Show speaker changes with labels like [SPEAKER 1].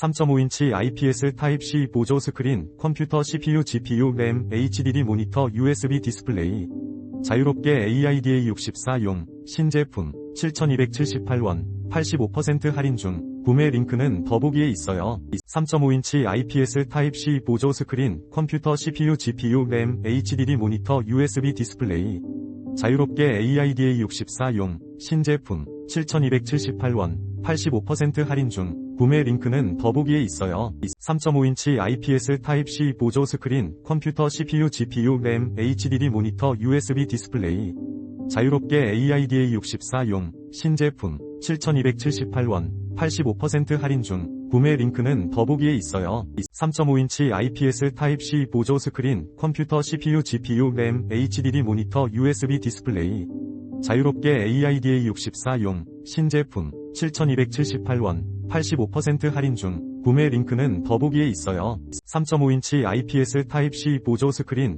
[SPEAKER 1] 3.5인치 IPS 타입C 보조 스크린, 컴퓨터 CPU, GPU, 램, HDD 모니터, USB 디스플레이. 자유롭게 AIDA 64용, 신제품, 7,278원, 85% 할인 중, 구매 링크는 더보기에 있어요. 3.5인치 IPS 타입C 보조 스크린, 컴퓨터 CPU, GPU, 램, HDD 모니터, USB 디스플레이. 자유롭게 AIDA 64용, 신제품, 7,278원, 85% 할인 중, 구매 링크는 더보기에 있어요. 3.5인치 IPS 타입C 보조 스크린, 컴퓨터 CPU, GPU, 램, HDD 모니터, USB 디스플레이. 자유롭게 AIDA 64용, 신제품, 7,278원, 85% 할인 중, 구매 링크는 더보기에 있어요. 3.5인치 IPS 타입C 보조 스크린, 컴퓨터 CPU, GPU, 램, HDD 모니터, USB 디스플레이. 자유롭게 AIDA 64용, 신제품, 7,278원, 85% 할인 중, 구매 링크는 더보기에 있어요. 3.5인치 IPS 타입C 보조 스크린,